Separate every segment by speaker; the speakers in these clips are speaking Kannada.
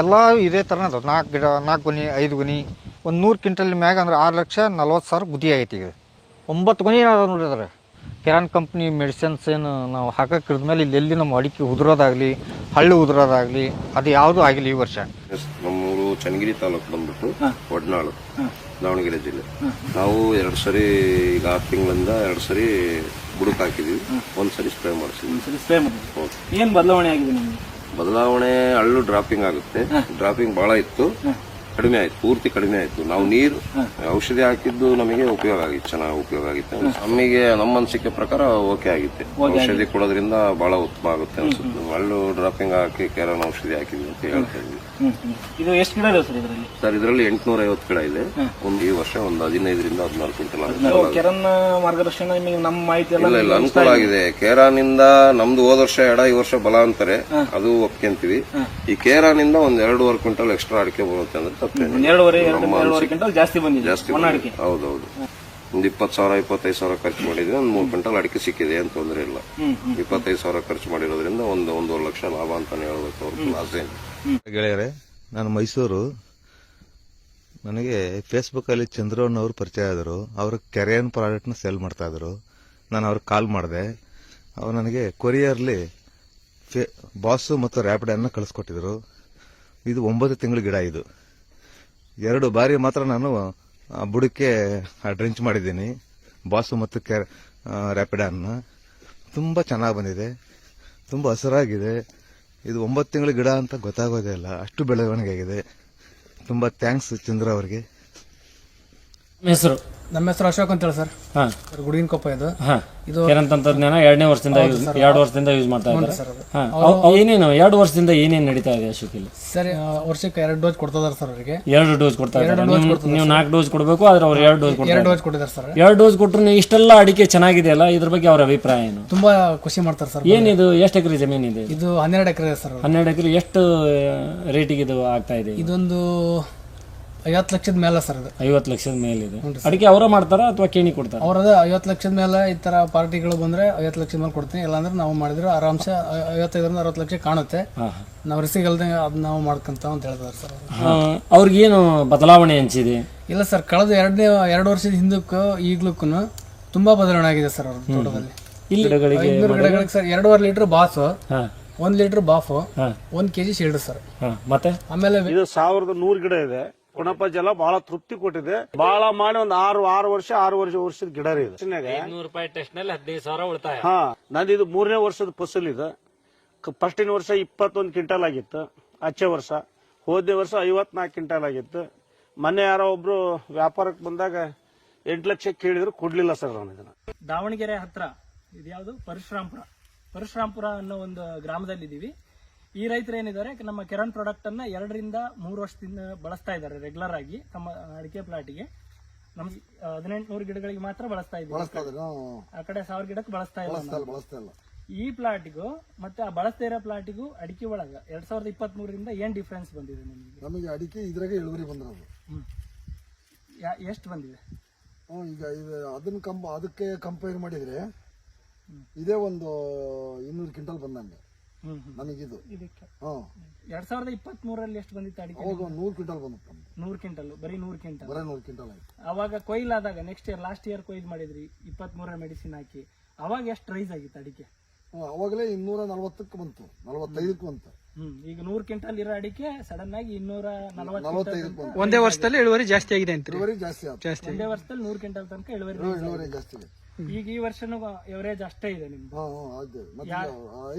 Speaker 1: ಎಲ್ಲ ಇದೇ ಥರನೇ ಅದಾವೆ. ನಾಲ್ಕು ಗಿಡ ನಾಲ್ಕು ಗುಣಿ ಐದು ಗುಣಿ ಒಂದು ನೂರು ಕ್ವಿಂಟಲ್ ಮ್ಯಾಗ ಅಂದ್ರೆ ಆರು ಲಕ್ಷ ನಲ್ವತ್ತು ಸಾವಿರ ಗುದಿ ಆಗೈತಿ ಈಗ. ಒಂಬತ್ತು ಗುಣಿ ಅದಾವೆ ನೋಡಿರಿ ಅದ್ರ ಕೆರಾನ್ ಕಂಪ್ನಿ ಮೆಡಿಸಿನ್ಸ್ ಏನು ನಾವು ಹಾಕಕ್ಕೆ ಮೇಲೆ ಇಲ್ಲಿ ಎಲ್ಲಿ ನಮ್ಮ ಅಡಿಕೆ ಉದುರೋದಾಗಲಿ ಹಳ್ಳು ಉದುರೋದಾಗಲಿ ಅದು ಯಾವುದೂ ಆಗಿಲ್ಲ ಈ ವರ್ಷ.
Speaker 2: ನಮ್ಮೂರು ಚನ್ನಗಿರಿ ತಾಲೂಕು ಬಂದ್ಬಿಟ್ಟು ಒಡ್ನಾಳು ದಾವಣಗೆರೆ ಜಿಲ್ಲೆ. ನಾವು ಎರಡು ಸರಿ ಈಗ ಆರು ತಿಂಗಳಿಂದ ಎರಡು ಸರಿ ಬುಡಕ್ ಹಾಕಿದೀವಿ. ಒಂದ್ಸರಿ ಸ್ಪ್ರೇ ಮಾಡಿಸಿದ್ವಿ.
Speaker 3: ಏನು ಸ್ಪ್ರೇ ಮಾಡಿ ಏನು ಬದಲಾವಣೆ ಆಗಿದೆ ನಿಮ್ಗೆ?
Speaker 2: ಬದಲಾವಣೆ ಹಳ್ಳು ಡ್ರಾಪಿಂಗ್ ಆಗುತ್ತೆ. ಡ್ರಾಪಿಂಗ್ ಬಹಳ ಇತ್ತು. ಕಡಿಮೆ ಆಯ್ತು ಪೂರ್ತಿ ಕಡಿಮೆ ಆಯ್ತು. ನಾವು ನೀರು ಔಷಧಿ ಹಾಕಿದ್ದು ನಮಗೆ ಉಪಯೋಗ ಆಗಿತ್ತು ಚೆನ್ನಾಗಿ ಉಪಯೋಗ ಆಗಿತ್ತು. ನಮಗೆ ನಮ್ಮ ಅನಿಸಿಕೆ ಪ್ರಕಾರ ಓಕೆ ಆಗಿತ್ತು. ಔಷಧಿ ಕೊಡೋದ್ರಿಂದ ಬಹಳ ಉತ್ತಮ ಆಗುತ್ತೆ ಅನ್ಸುತ್ತೆ. ಮಳ್ಳು ಡ್ರಾಪಿಂಗ್ ಹಾಕಿ ಕೇರನ್ ಔಷಧಿ ಹಾಕಿದ್ವಿ ಅಂತ ಹೇಳ್ತಾ ಇದ್ವಿ.
Speaker 3: ಇದು ಎಷ್ಟು ಗಿಡ ಇದಾವೆ ಸರ್ ಇದರಲ್ಲಿ?
Speaker 2: ಸರ್ ಇದರಲ್ಲಿ ಎಂಟುನೂರ ಐವತ್ತು ಗಿಡ ಇದೆ. ಒಂದು ಈ ವರ್ಷ ಒಂದು ಹದಿನೈದರಿಂದ ಹದಿನಾರು ಕ್ವಿಂಟಲ್ ಆಗುತ್ತೆ.
Speaker 3: ಕೆರನ್ ಮಾರ್ಗದರ್ಶನ ನಿಮಗೆ ನಮ್ಮ ಮಾಹಿತಿ
Speaker 2: ಇಲ್ಲ ಇಲ್ಲ ಅನುಕೂಲ ಆಗಿದೆ. ಕೇರಾನಿಂದ ನಮ್ದು ಹೋದ ವರ್ಷ ಎಡ ಈ ವರ್ಷ ಬಲ ಅಂತಾರೆ. ಅದು ಒಪ್ಕೊಂತೀವಿ. ಈ ಕೇರಾನಿಂದ ಒಂದ್ ಎರಡೂವರೆ ಕ್ವಿಂಟಲ್ ಎಕ್ಸ್ಟ್ರಾ ಅಡಿಕೆ ಬರುತ್ತೆ ಅಂದ್ರೆ
Speaker 3: ಎರಡೂವರೆ ಎರಡೂವರೆ ಕ್ವಿಂಟಲ್ ಜಾಸ್ತಿ ಬಂದಿದೆ
Speaker 2: ಜಾಸ್ತಿ ಹೌದೌದು. ಒಂದ್ ಇಪ್ಪತ್ತು ಸಾವಿರ ಇಪ್ಪತ್ತೈದು ಸಾವಿರ ಖರ್ಚು ಮಾಡಿದ್ರೆ ಒಂದು ಮೂರು ಕ್ವಿಂಟಲ್ ಅಡಿಕೆ ಸಿಕ್ಕಿದೆ ಅಂತ ತೊಂದರೆ ಇಲ್ಲ. ಇಪ್ಪತ್ತೈದು ಸಾವಿರ ಖರ್ಚು ಮಾಡಿರೋದ್ರಿಂದ ಒಂದು ಒಂದೂವರೆ ಲಕ್ಷ ಲಾಭ ಅಂತ ಹೇಳ್ಬೇಕು ಲಾಸ್ ಏನು
Speaker 4: ಗೆಳೆಯರೆ ನಾನು ಮೈಸೂರು. ನನಗೆ ಫೇಸ್ಬುಕ್ಕಲ್ಲಿ ಚಂದ್ರವನ್ ಅವರು ಪರಿಚಯ ಆದರು. ಅವರು ಕೆರೆಯನ್ನ ಸೇಲ್ ಮಾಡ್ತಾ ಇದ್ರು. ನಾನು ಅವ್ರಿಗೆ ಕಾಲ್ ಮಾಡಿದೆ. ಅವ್ರು ನನಗೆ ಕೊರಿಯರ್ಲಿ ಫೇ ಬಾಸು ಮತ್ತು ರ್ಯಾಪಿಡನ್ನು ಕಳಿಸ್ಕೊಟ್ಟಿದ್ರು. ಇದು ಒಂಬತ್ತು ತಿಂಗಳ ಗಿಡ ಇದು. ಎರಡು ಬಾರಿ ಮಾತ್ರ ನಾನು ಬುಡಕ್ಕೆ ಡ್ರಿಂಚ್ ಮಾಡಿದ್ದೀನಿ. ಬಾಸು ಮತ್ತು ಕೆ ರ್ಯಾಪಿಡನ್ನ ತುಂಬ ಚೆನ್ನಾಗಿ ಬಂದಿದೆ. ತುಂಬ ಹಸಿರಾಗಿದೆ. ಇದು ಒಂಬತ್ತು ತಿಂಗಳ ಗಿಡ ಅಂತ ಗೊತ್ತಾಗೋದೇ ಇಲ್ಲ. ಅಷ್ಟು ಬೆಳವಣಿಗೆ ಆಗಿದೆ. ತುಂಬ ಥ್ಯಾಂಕ್ಸ್ ಚಂದ್ರ ಅವರಿಗೆ.
Speaker 3: ಹೆಸರು?
Speaker 5: ನಮ್ಮ ಹೆಸರು ಅಶೋಕ್ ಅಂತೇಳಿ ಸರ್.
Speaker 3: ಹಾಂ.
Speaker 5: ಗುಡಿನ ಕೊಪ್ಪ ಇದು.
Speaker 3: ಹಾ.
Speaker 5: ಇದು
Speaker 3: ಕೆರನ್ ತಂತ್ರಜ್ಞಾನ ಎರಡನೇ ವರ್ಷದಿಂದ ಎರಡು ವರ್ಷದಿಂದ ಯೂಸ್ ಮಾಡ್ತಾ ಇದ್ದಾರೆ.
Speaker 5: ಸರ್ ಅದು.
Speaker 3: ಹಾ, ಅವ್- ಅವ್ ಏನೇನು ಎರಡು ವರ್ಷದಿಂದ ಏನೇನು ನಡೀತಾ ಇದೆ ಅಶೋಕ್ ಇಲ್ಲಿ?
Speaker 5: ಸರಿ ವರ್ಷಕ್ಕೆ ಎರಡು ಡೋಸ್ ಕೊಡ್ತದಾರ ಸರ್ ಅವರಿಗೆ.
Speaker 3: ಎರಡು ಡೋಸ್ ಕೊಡ್ತಾ ಇದ್ದಾರೆ. ನೀವು- ನೀವು ನಾಲ್ಕು ಡೋಸ್ ಕೊಡಬೇಕು ಆದ್ರೆ ಅವ್ರು ಎರಡು ಡೋಸ್ ಕೊಡ್ತಾರೆ
Speaker 5: ಎರಡು ಡೋಸ್ ಕೊಟ್ಟಿದ್ದಾರೆ ಸರ್.
Speaker 3: ಎರಡು ಡೋಸ್ ಕೊಟ್ಟರು ನೀವು ಇಷ್ಟೆಲ್ಲ ಅಡಿಕೆ ಚೆನ್ನಾಗಿದೆಯಲ್ಲ ಇದ್ರ ಬಗ್ಗೆ ಅವ್ರ ಅಭಿಪ್ರಾಯ ಏನು?
Speaker 5: ತುಂಬಾ ಖುಷಿ ಮಾಡ್ತಾರೆ ಸರ್
Speaker 3: ಏನಿದು ಎಷ್ಟು ಎಕರೆ ಜಮೀನು ಇದೆ?
Speaker 5: ಇದು ಹನ್ನೆರಡು ಎಕರೆ ಸರ್.
Speaker 3: ಹನ್ನೆರಡು ಎಕರೆ ಎಷ್ಟು ರೇಟಿಗೆ ಇದು ಆಗ್ತಾ ಇದೆ?
Speaker 5: ಇದೊಂದು ಐವತ್ತು ಲಕ್ಷದ ಮೇಲೆ ಸರ್ ಅದು.
Speaker 3: ಐವತ್ತು ಲಕ್ಷದ ಮೇಲಿದೆ ಅದಕ್ಕೆ ಅವರ ಮಾಡ್ತಾರ ಅಥವಾ ಕೇಣಿ ಕೊಡ್ತಾರ?
Speaker 5: ಅವ್ರದ ಐವತ್ತು ಲಕ್ಷದ ಮೇಲೆ ಈ ತರ ಪಾರ್ಟಿಗಳು ಬಂದ್ರೆ ಐವತ್ತು ಲಕ್ಷದ ಮೇಲೆ ಕೊಡ್ತೀನಿ. ಇಲ್ಲಾಂದ್ರೆ ನಾವು ಮಾಡಿದ್ರೆ ಆರಾಮ್ಸೆ ಐ- ಐವತ್ತೈದರಿಂದ ಅರವತ್ತು ಲಕ್ಷ ಕಾಣುತ್ತೆ. ನಾವು ರಿಸಿಕ್ ಅಲ್ದೆ ಅದನ್ನ ನಾವು ಮಾಡ್ಕೊಂತ ಅಂತ ಹೇಳ್ತಾರೆ ಸರ್ ಅವ್ರು.
Speaker 3: ಅವ್ರಿಗೇನು ಬದಲಾವಣೆ ಅನ್ಸಿದೆ?
Speaker 5: ಇಲ್ಲ ಸರ್ ಕಳೆದ ಎರಡನೇ ಎರಡು ವರ್ಷದ ಹಿಂದಕ್ಕೂ ಈಗಲೂ ತುಂಬಾ ಬದಲಾವಣೆ ಆಗಿದೆ ಸರ್ ಅವ್ರ ತೋಟದಲ್ಲಿ.
Speaker 3: ಇಲ್ಲಿ ಗಿಡಗಳಿಗೆ
Speaker 5: ಐನೂರು ಗಿಡಗಳಿಗೆ ಸರ್ ಎರಡೂವರೆ ಲೀಟರ್ ಬಾಸು
Speaker 3: ಹಾ.
Speaker 5: ಒಂದ್ ಲೀಟರ್ ಬಾಫು
Speaker 3: ಹಾ.
Speaker 5: ಒಂದ್ ಕೆಜಿ ಶೀಲ್ಡ್ ಸರ್.
Speaker 3: ಹಾ ಮತ್ತೆ?
Speaker 5: ಆಮೇಲೆ
Speaker 6: ಇದು ಸಾವಿರದ ನೂರು ಗಿಡ ಇದೆ. ಗುಣಪ ಜಲ ಬಹಳ ತೃಪ್ತಿ ಕೊಟ್ಟಿದೆ. ಬಹಳ ಮಾಡಿ ಒಂದು ಆರು ಆರು ವರ್ಷ ಆರು ವರ್ಷ ವರ್ಷದ ಗಿಡ ರೀ ಇದು
Speaker 3: ನೂರು ರೂಪಾಯಿ ಟೆಸ್ಟ್ನಲ್ಲಿ ಹದಿನೈದು ಸಾವಿರ ಉಳಿತಾಯ.
Speaker 6: ಹಾ ನಂದು ಇದು ಮೂರನೇ ವರ್ಷದ ಫಸಲ್ ಇದು. ಫಸ್ಟಿನ ವರ್ಷ ಇಪ್ಪತ್ತೊಂದು ಕ್ವಿಂಟಲ್ ಆಗಿತ್ತು. ಅಚ್ಚೆ ವರ್ಷ. ಹೋದೆ ವರ್ಷ ಐವತ್ನಾಲ್ಕು ಕ್ವಿಂಟಲ್ ಆಗಿತ್ತು. ಮೊನ್ನೆ ಯಾರೋ ಒಬ್ರು ವ್ಯಾಪಾರಕ್ಕೆ ಬಂದಾಗ ಎಂಟು ಲಕ್ಷ ಕೇಳಿದ್ರು ಕೊಡ್ಲಿಲ್ಲ ಸರ್ ನಾನು ಇದನ್ನ.
Speaker 7: ದಾವಣಗೆರೆ ಹತ್ರ ಇದ್ಯಾವುದು? ಪರಶುರಾಂಪುರ ಪರಶುರಾಂಪುರ ಅನ್ನೋ ಒಂದು ಗ್ರಾಮದಲ್ಲಿ ಇದೀವಿ ಈ ರೈತರು ಏನಿದ್ದಾರೆ ನಮ್ಮ ಕಿರಣ್ ಪ್ರಾಡಕ್ಟ್ ಅನ್ನ ಎರಡರಿಂದ ಮೂರು ವರ್ಷದಿಂದ ಬಳಸ್ತಾ ಇದ್ದಾರೆ ರೆಗ್ಯುಲರ್ ಆಗಿ ತಮ್ಮ ಅಡಿಕೆ ಪ್ಲಾಟಿಗೆ ನಮ್ ಹದಿನೆಂಟುನೂರು ಗಿಡಗಳಿಗೆ ಮಾತ್ರ ಬಳಸ್ತಾ ಇದ್ದೀವಿ. ಆ ಕಡೆ ಸಾವಿರ ಗಿಡಕ್ಕೆ ಬಳಸ್ತಾ ಇಲ್ಲ. ಈ ಪ್ಲಾಟಿಗೂ ಮತ್ತೆ ಆ ಬಳಸ್ತಾ ಇರೋ ಪ್ಲಾಟಿಗೂ ಅಡಿಕೆ ಒಳಗ ಎರಡ್ ಸಾವಿರದ ಇಪ್ಪತ್ತ್ ಮೂರರಿಂದ ಏನ್ ಡಿಫ್ರೆನ್ಸ್ ಬಂದಿದೆ ನಿಮಗೆ?
Speaker 8: ನಮಗೆ ಅಡಿಕೆ ಇದ್ರಾಗೆ ಇಳುವರಿ ಬಂದಿರೋದು.
Speaker 7: ಎಷ್ಟು ಬಂದಿದೆ?
Speaker 8: ಈಗ ಇದು ಅದನ್ನ ಕಂಪ ಅದಕ್ಕೆ ಕಂಪೇರ್ ಮಾಡಿದ್ರೆ ಇದೇ ಒಂದು ಇನ್ನೂರು ಕ್ವಿಂಟಲ್ ಬಂದಂಗೆ.
Speaker 7: ಹ್ಮ್ ಹ್ಮ್.
Speaker 8: ನಮಗಿದು
Speaker 7: ಇದಕ್ಕೆ.
Speaker 8: ಹ್ಮ್
Speaker 7: ಎರಡ್ ಸಾವಿರದ ಇಪ್ಪತ್ತ್ ಮೂರಲ್ಲಿ ಎಷ್ಟು ಬಂದಿತ್ತು ಅಡಿಕೆ
Speaker 8: ಅವಾಗ ಒಂದು ನೂರು ಕ್ವಿಂಟಲ್ ಬಂದಿತ್ತು ನಮ್ದು.
Speaker 7: ನೂರು ಕ್ವಿಂಟಲ್ ಬರೀ ನೂರು ಕ್ವಿಂಟಲ್.
Speaker 8: ಬರೀ ನೂರು ಕ್ವಿಂಟಲ್ ಆಯ್ತು.
Speaker 7: ಅವಾಗ ಕೊಯ್ಲಾದಾಗ ನೆಕ್ಸ್ಟ್ ಇಯರ್ ಲಾಸ್ಟ್ ಇಯರ್ ಕೊಯ್ದು ಮಾಡಿದ್ರಿ ಇಪ್ಪತ್ತ್ ಮೂರರ ಮೆಡಿಸಿನ್ ಹಾಕಿ. ಅವಾಗ ಎಷ್ಟು ರೈಸ್ ಆಗಿತ್ತು ಅಡಿಕೆ?
Speaker 8: ಹ್ಮ್, ಅವಾಗಲೇ ಇನ್ನೂರ ನಲವತ್ತಕ್ಕೆ ಬಂತು ನಲವತ್ತೈದಕ್ಕೆ ಬಂತು.
Speaker 7: ಹ್ಮ್ ಈಗ ನೂರ್ ಕ್ವಿಂಟಲ್ ಇರೋ ಅಡಿಕೆ ಸಡನ್ ಆಗಿ ಇನ್ನೂರ ನಲವತ್ತು
Speaker 8: ನಲವತ್ತೈದಕ್ಕೆ ಬಂತು.
Speaker 5: ಒಂದೇ ವರ್ಷದಲ್ಲಿ ಇಳುವರಿ ಜಾಸ್ತಿ ಆಗಿದೆ ಅಂತ
Speaker 8: ಇಳುವರಿ ಜಾಸ್ತಿ ಆಯ್ತು.
Speaker 7: ಒಂದೇ ವರ್ಷದಲ್ಲಿ ನೂರ್ ಕ್ವಿಂಟಲ್ ತನಕ ಇಳುವರಿ
Speaker 8: ಇಳುವರಿ ಜಾಸ್ತಿ ಆಯ್ತು
Speaker 7: ಈಗ ಈ ವರ್ಷನೂ ಎವರೇಜ್ ಅಷ್ಟೇ ಇದೆ ನಿಮ್ದು.
Speaker 8: ಹಾ ಹಾ ಆಯ್ತು ಮತ್ತೆ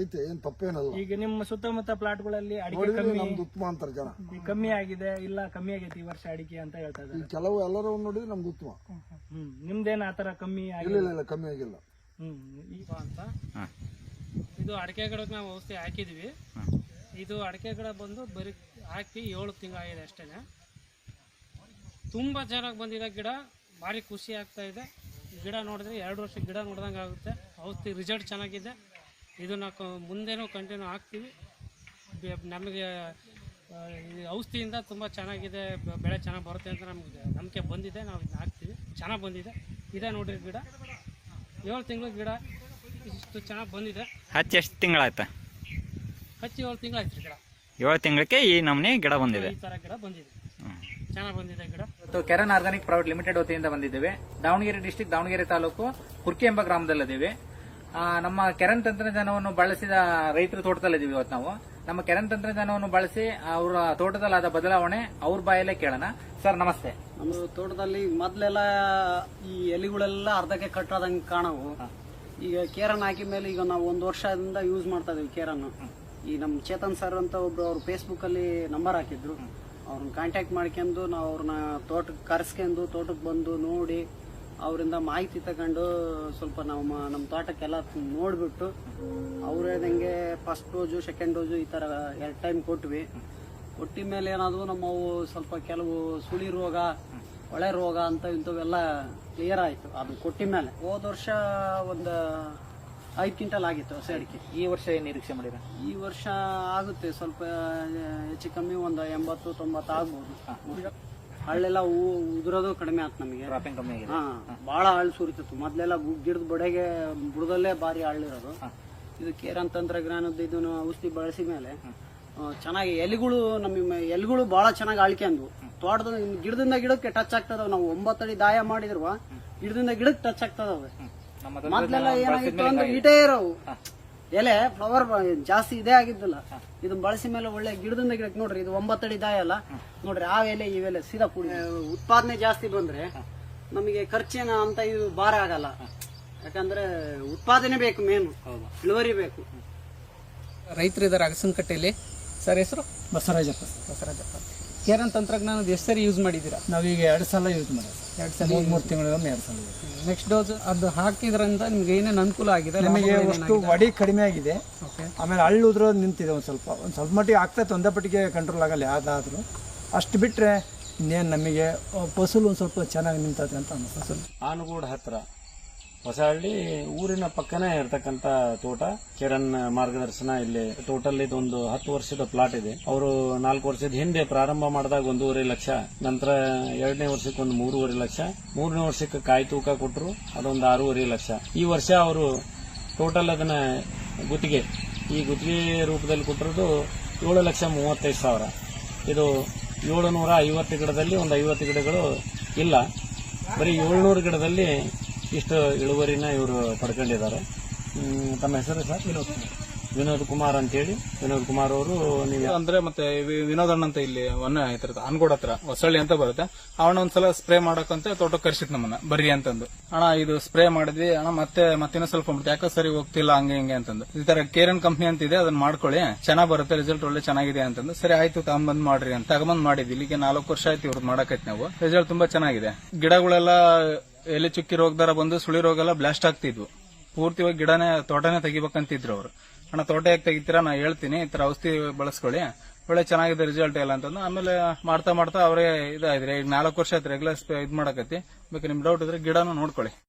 Speaker 8: ಐತೆ ಏನ್ ತಪ್ಪೇನಲ್ಲ.
Speaker 7: ಈಗ ನಿಮ್ಮ ಸುತ್ತಮುತ್ತ ಪ್ಲಾಟ್ಗಳಲ್ಲಿ ಅಡಿಕೆ
Speaker 8: ನೋಡಿದ್ರೆ
Speaker 7: ಕಮ್ಮಿ
Speaker 8: ನಮ್ದು ಉತ್ತಮ ಅಂತಾರೆ ಜನ.
Speaker 7: ಕಮ್ಮಿ ಆಗಿದೆ ಇಲ್ಲ ಕಮ್ಮಿ ಆಗೈತಿ ಈ ವರ್ಷ ಅಡಿಕೆ ಅಂತ ಹೇಳ್ತಾ
Speaker 8: ಈ
Speaker 7: ಇದ್ದಾರೆ
Speaker 8: ಕೆಲವು ಎಲ್ಲರೂ ನೋಡಿದ್ರೆ ನಮ್ದು ಉತ್ತಮ.
Speaker 7: ಹ್ಮ್ ನಿಮ್ದೇನ್ ಆತರ ಕಮ್ಮಿ
Speaker 8: ಇಲ್ಲ
Speaker 7: ಆಗಿಲ್ಲ
Speaker 8: ಇಲ್ಲ ಇಲ್ಲ ಕಮ್ಮಿ ಆಗಿಲ್ಲ.
Speaker 7: ಹ್ಮ್ ಈಗ ಅಂತ. ಇದು ಅಡಿಕೆ ಗಿಡಕ್ಕೆ ನಾವು ಔಷಧಿ ಹಾಕಿದ್ವಿ. ಇದು ಅಡಿಕೆ ಗಿಡ ಬಂದು ಬರೀ ಹಾಕಿ ಏಳು ತಿಂಗಳಾಗಿದೆ ಅಷ್ಟೇ ತುಂಬಾ ಚೆನ್ನಾಗಿ ಬಂದಿದೆ ಗಿಡ ಭಾರಿ ಖುಷಿ ಆಗ್ತಾ ಇದೆ. ಗಿಡ ನೋಡಿದ್ರೆ ಎರಡು ವರ್ಷ ಗಿಡ ನೋಡ್ದಂಗೆ ಆಗುತ್ತೆ. ಔಷಧಿ ರಿಸಲ್ಟ್ ಚೆನ್ನಾಗಿದೆ. ಇದನ್ನು ಮುಂದೆನೂ ಕಂಟಿನ್ಯೂ ಹಾಕ್ತೀವಿ. ನಮಗೆ ಈ ಔಷಧಿಯಿಂದ ತುಂಬ ಚೆನ್ನಾಗಿದೆ ಬೆಳೆ ಚೆನ್ನಾಗಿ ಬರುತ್ತೆ ಅಂತ ನಮಗೆ ನಂಬಿಕೆ ಬಂದಿದೆ. ನಾವು ಇದನ್ನ ಹಾಕ್ತೀವಿ. ಚೆನ್ನಾಗಿ ಬಂದಿದೆ. ಇದೇ ನೋಡಿರಿ ಗಿಡ. ಏಳು ತಿಂಗಳ ಗಿಡ ಇಷ್ಟು ಚೆನ್ನಾಗಿ ಬಂದಿದೆ.
Speaker 9: ಹಚ್ಚಿ ಎಷ್ಟು ತಿಂಗಳಾಯ್ತ?
Speaker 7: ಹಚ್ಚಿ ಏಳು ತಿಂಗಳಾಯ್ತು ಗಿಡ.
Speaker 9: ಏಳು ತಿಂಗಳಿಗೆ ಈ ನಮೂನೆ ಗಿಡ ಬಂದಿದೆ.
Speaker 7: ಈ ಥರ ಗಿಡ ಬಂದಿದೆ. ಚೆನ್ನಾಗಿ ಬಂದಿದೆ ಗಿಡ
Speaker 10: ಇವತ್ತು ಕೆರನ್ ಆರ್ಗಾನಿಕ್ ಪ್ರೈವೇಟ್ ಲಿಮಿಟೆಡ್ ವತಿಯಿಂದ ಬಂದಿದ್ದೇವೆ. ದಾವಣಗೆರೆ ಡಿಸ್ಟಿಕ್ ದಾವಣಗೆರೆ ತಾಲೂಕು ಕುರ್ಕಿ ಎಂಬ ಗ್ರಾಮದಲ್ಲಿದ್ದೇವೆ. ಆ, ನಮ್ಮ ಕೆರನ್ ತಂತ್ರಜ್ಞಾನವನ್ನು ಬಳಸಿದ ರೈತರ ತೋಟದಲ್ಲಿದ್ದೀವಿ ಇವತ್ತು ನಾವು. ನಮ್ಮ ಕೆರನ್ ತಂತ್ರಜ್ಞಾನವನ್ನು ಬಳಸಿ ಅವರ ತೋಟದಲ್ಲಾದ ಬದಲಾವಣೆ ಅವ್ರ ಬಾಯಲ್ಲೇ ಕೇಳೋಣ. ಸರ್ ನಮಸ್ತೆ.
Speaker 11: ನಮ್ಮ ತೋಟದಲ್ಲಿ ಮೊದಲೆಲ್ಲ ಈ ಎಲೆಗಳೆಲ್ಲ ಅರ್ಧಕ್ಕೆ ಕಟ್ಟೋದಂಗೆ ಕಾಣವು. ಈಗ ಕೇರನ್ ಹಾಕಿದ ಮೇಲೆ ಈಗ ನಾವು ಒಂದು ವರ್ಷದಿಂದ ಯೂಸ್ ಮಾಡ್ತಾ ಇದೀವಿ ಕೇರನ್ ಈ ನಮ್ಮ ಚೇತನ್ ಸರ್ ಅಂತ ಒಬ್ರು ಅವರು ಫೇಸ್ಬುಕ್ ಅಲ್ಲಿ ನಂಬರ್ ಹಾಕಿದ್ರು. ಅವ್ರನ್ನ ಕಾಂಟ್ಯಾಕ್ಟ್ ಮಾಡ್ಕೊಂಡು ನಾವು ಅವ್ರನ್ನ ತೋಟಕ್ಕೆ ಕರೆಸ್ಕೊಂಡು ತೋಟಕ್ಕೆ ಬಂದು ನೋಡಿ ಅವರಿಂದ ಮಾಹಿತಿ ತಗೊಂಡು ಸ್ವಲ್ಪ ನಮ್ಮ ನಮ್ಮ ತೋಟಕ್ಕೆಲ್ಲ ನೋಡಿಬಿಟ್ಟು ಅವ್ರು ಹೇಳ್ದಂಗೆ ಫಸ್ಟ್ ಡೋಸು ಸೆಕೆಂಡ್ ಡೋಸು ಈ ಥರ ಎರಡು ಟೈಮ್ ಕೊಟ್ವಿ. ಕೊಟ್ಟಿದ ಮೇಲೆ ಏನಾದ್ರು ನಮ್ಮವು ಸ್ವಲ್ಪ ಕೆಲವು ಸುಳಿ ರೋಗ ಒಳೆ ರೋಗ ಅಂತ ಇಂಥವೆಲ್ಲ ಕ್ಲಿಯರ್ ಆಯಿತು. ಅದು ಕೊಟ್ಟಿದ ಮೇಲೆ ಹೋದ ವರ್ಷ ಒಂದು ಐದು ಕ್ವಿಂಟಲ್ ಆಗಿತ್ತು ಹೊಸ ಅಡಿಕೆ.
Speaker 10: ಈ ವರ್ಷ ಏನು ನಿರೀಕ್ಷೆ ಮಾಡಿರ?
Speaker 11: ಈ ವರ್ಷ ಆಗುತ್ತೆ ಸ್ವಲ್ಪ ಹೆಚ್ಚು ಕಮ್ಮಿ ಒಂದು ಎಂಬತ್ತು ತೊಂಬತ್ತು ಆಗ್ಬೋದು. ಹಳ್ಳೆಲ್ಲ ಹೂ ಉದುರೋದು ಕಡಿಮೆ ಆಯ್ತು ನಮಗೆ.
Speaker 10: ಡ್ರಾಪಿಂಗ್ ಕಮ್ಮಿ ಆಗಿದೆ?
Speaker 11: ಹಾಂ ಭಾಳ ಹಳ್ಳು ಸುರಿತಿತ್ತು. ಮೊದಲೆಲ್ಲ ಗಿಡದ ಬಡೆಗೆ ಬುಡದಲ್ಲೇ ಭಾರಿ ಹಳ್ಳಿರೋದು ಇದು ಕೇರನ್ ತಂತ್ರಜ್ಞಾನದ ಇದನ್ನು ಔಷಧಿ ಬಳಸಿದ ಮೇಲೆ ಚೆನ್ನಾಗಿ ಎಲೆಗಳು ನಮ್ಮ ಎಲೆಗಳು ಭಾಳ ಚೆನ್ನಾಗಿ ಅಳ್ಕೊಂಡು ತೋಟದ ಗಿಡದಿಂದ ಗಿಡಕ್ಕೆ ಟಚ್ ಆಗ್ತದವ ನಾವು. ಒಂಬತ್ತಡಿ ದಾಯ ಮಾಡಿದ್ರು ಗಿಡದಿಂದ ಗಿಡಕ್ಕೆ ಟಚ್ ಆಗ್ತದವೆ. ಮೊದ್ಲೆಲ್ಲ ಏನಾಗಿತ್ತು ಅಂದ್ರೆ ಇಟೇ ಇರೋವು. ಎಲೆ ಫ್ಲವರ್ ಜಾಸ್ತಿ ಇದೇ ಆಗಿದ್ದಿಲ್ಲ. ಇದನ್ನ ಬಳಸಿ ಮೇಲೆ ಒಳ್ಳೆ ಗಿಡದಿಂದ ಗಿಡಕ್ಕೆ ನೋಡ್ರಿ ಇದು ಒಂಬತ್ತಡಿ ದಾಯ ಅಲ್ಲ. ನೋಡ್ರಿ ಆ ಎಲೆ ಇವೆಲೆ ಸೀದಾ ಕೂಡಿ. ಉತ್ಪಾದನೆ ಜಾಸ್ತಿ ಬಂದ್ರೆ ನಮಗೆ ಖರ್ಚಿನ ಅಂತ ಇದು ಭಾರ ಆಗಲ್ಲ. ಯಾಕಂದ್ರೆ ಉತ್ಪಾದನೆ ಬೇಕು ಮೇನು ಇಳುವರಿ ಬೇಕು.
Speaker 5: ರೈತರಿದ್ದಾರೆ ಅಗಸನಕಟ್ಟೆಯಲ್ಲಿ. ಸರ್ ಹೆಸರು? ಬಸವರಾಜಪ್ಪ. ಬಸವರಾಜಪ್ಪ. ಕೇರನ್ ತಂತ್ರಜ್ಞಾನದ ಎಷ್ಟು ಸರಿ ಯೂಸ್ ಮಾಡಿದ್ದೀರಾ?
Speaker 12: ನಾವೀಗ ಎರಡು ಸಲ ಯೂಸ್ ಮಾಡೋದು
Speaker 5: ಎರಡು ಸಲ
Speaker 12: ಮೂರು ಮೂರು ತಿಂಗಳಿಗೊಮ್ಮೆ ಎರಡು ಸಲ
Speaker 5: ನೆಕ್ಸ್ಟ್ ಡೋಸ್ ಅದು ಹಾಕಿದ್ರಿಂದ ನಿಮ್ಗೆ ಏನೇನು ಅನುಕೂಲ ಆಗಿದೆ?
Speaker 12: ನಮಗೆ ಅಷ್ಟು? ವಡಿ ಕಡಿಮೆ ಆಗಿದೆ. ಆಮೇಲೆ ಹಳ್ಳು ಉದ್ರೋದು ನಿಂತಿದೆ ಒಂದು ಸ್ವಲ್ಪ. ಒಂದು ಸ್ವಲ್ಪ ಮಟ್ಟಿಗೆ ಆಗ್ತೈತೆ ಒಂದೇ ಪಟ್ಟಿಗೆ ಕಂಟ್ರೋಲ್ ಆಗಲ್ಲ ಯಾವುದಾದ್ರೂ. ಅಷ್ಟು ಬಿಟ್ಟರೆ ಇನ್ನೇನು ನಮಗೆ ಫಸಲು ಒಂದು ಸ್ವಲ್ಪ ಚೆನ್ನಾಗಿ ನಿಂತೈತೆ ಅಂತ ಅನಿಸ್ತು
Speaker 3: ಆನುಗೂಡ ಹತ್ರ ಹೊಸಹಳ್ಳಿ ಊರಿನ ಪಕ್ಕನೇ ಇರತಕ್ಕಂತ ತೋಟ. ಕಿರಣ್ ಮಾರ್ಗದರ್ಶನ ಇಲ್ಲಿ ಟೋಟಲ್ ಇದೊಂದು ಹತ್ತು ವರ್ಷದ ಪ್ಲಾಟ್ ಇದೆ. ಅವರು ನಾಲ್ಕು ವರ್ಷದ ಹಿಂದೆ ಪ್ರಾರಂಭ ಮಾಡಿದಾಗ ಒಂದೂವರೆ ಲಕ್ಷ, ನಂತರ ಎರಡನೇ ವರ್ಷಕ್ಕೆ ಒಂದು ಮೂರುವರೆ ಲಕ್ಷ, ಮೂರನೇ ವರ್ಷಕ್ಕೆ ಕಾಯಿ ತೂಕ ಕೊಟ್ಟರು ಅದೊಂದು ಆರೂವರೆ ಲಕ್ಷ. ಈ ವರ್ಷ ಅವರು ಟೋಟಲ್ ಅದನ್ನ ಗುತ್ತಿಗೆ, ಈ ಗುತ್ತಿಗೆ ರೂಪದಲ್ಲಿ ಕೊಟ್ಟಿರೋದು ಏಳು ಲಕ್ಷ ಮೂವತ್ತೈದು ಸಾವಿರ. ಇದು ಏಳುನೂರ ಐವತ್ತು ಗಿಡದಲ್ಲಿ ಒಂದು ಐವತ್ತು ಗಿಡಗಳು ಇಲ್ಲ. ಬರೀ ಏಳ್ನೂರು ಗಿಡದಲ್ಲಿ ಇಷ್ಟು ಇಳುವರಿನ ಇವರು ಪಡ್ಕೊಂಡಿದ್ದಾರೆ. ತಮ್ಮ ಹೆಸರು ಸರ್? ವಿನೋದ್ ವಿನೋದ್ ಕುಮಾರ್ ಅಂತೇಳಿ. ವಿನೋದ್ ಕುಮಾರ್ ಅವರು ನೀವು
Speaker 13: ಅಂದ್ರೆ ಮತ್ತೆ ವಿನೋದ್ ಅಣ್ಣ ಅಂತ ಇಲ್ಲಿ ಒನ್ನ ಐತಿರತ್ತ ಅನ್ಗೋಡ್ ಹತ್ರ ಹೊಸಳ್ಳಿ ಅಂತ ಬರುತ್ತೆ. ಅವನ ಒಂದ್ಸಲ ಸ್ಪ್ರೇ ಮಾಡಕಂತ ತೋಟಕ್ಕೆ ಕರ್ಸಿತ್ ನಮ್ಮನ್ನ ಬರ್ರಿ ಅಂತಂದು. ಅಣ್ಣ ಇದು ಸ್ಪ್ರೇ ಮಾಡಿದ್ವಿ ಅಣ್ಣ ಮತ್ತೆ ಮತ್ತಿನ ಸ್ವಲ್ಪ ಮಾಡ್ತೀವಿ ಯಾಕೋ ಸರಿ ಹೋಗ್ತಿಲ್ಲ ಹಂಗೆ ಹಿಂಗೆ ಅಂತಂದು. ಈ ತರ ಕೇರನ್ ಕಂಪ್ನಿ ಅಂತ ಇದೆ ಅದನ್ನ ಮಾಡ್ಕೊಳ್ಳಿ. ಚೆನ್ನಾಗ್ ಬರುತ್ತೆ ರಿಸಲ್ಟ್ ಒಳ್ಳೆ ಚೆನ್ನಾಗಿದೆ ಅಂತಂದು. ಸರಿ ಆಯ್ತು ತಗೊಂಬಂದ್ ಮಾಡ್ರಿ ಅಂತ. ತಗೊಂಬಂದ್ ಮಾಡಿದ್ವಿ. ಇಲ್ಲಿಗೆ ನಾಲ್ಕು ವರ್ಷ ಆಯ್ತು ಇವ್ರದ್ದು ಮಾಡಕೈತಿ ನಾವು. ರಿಸಲ್ಟ್ ತುಂಬಾ ಚೆನ್ನಾಗಿದೆ. ಗಿಡಗಳೆಲ್ಲ ಎಲೆ ಚುಕ್ಕಿ ರೋಗದಾರ ಬಂದು ಸುಳಿ ರೋಗ ಎಲ್ಲ ಬ್ಲಾಸ್ಟ್ ಆಗ್ತಿದ್ವು. ಪೂರ್ತಿವಾಗಿ ಗಿಡನೇ, ತೋಟನೇ ತೆಗಿಬೇಕಂತಿದ್ರು ಅವರು. ಅಣ್ಣ, ತೋಟ ಯಾಕೆ ತೆಗಿತೀರಾ? ನಾ ಹೇಳ್ತೀನಿ, ಈ ತರ ಔಷಧಿ ಬಳಸ್ಕೊಳ್ಳಿ. ಒಳ್ಳೆ ಚೆನ್ನಾಗಿದೆ ರಿಸಲ್ಟ್ ಎಲ್ಲ ಅಂತಂದು. ಆಮೇಲೆ ಮಾಡ್ತಾ ಮಾಡ್ತಾ ಅವರೇ ಇದಾಯ್ರಿ ಈಗ ನಾಲ್ಕು ವರ್ಷ ಆಯ್ತು ರೆಗ್ಯುಲರ್ ಇದು ಮಾಡಕತ್ತಿ. ಬೇಕು ನಿಮ್ ಡೌಟ್ ಇದ್ರೆ ಗಿಡನೂ ನೋಡ್ಕೊಳ್ಳಿ.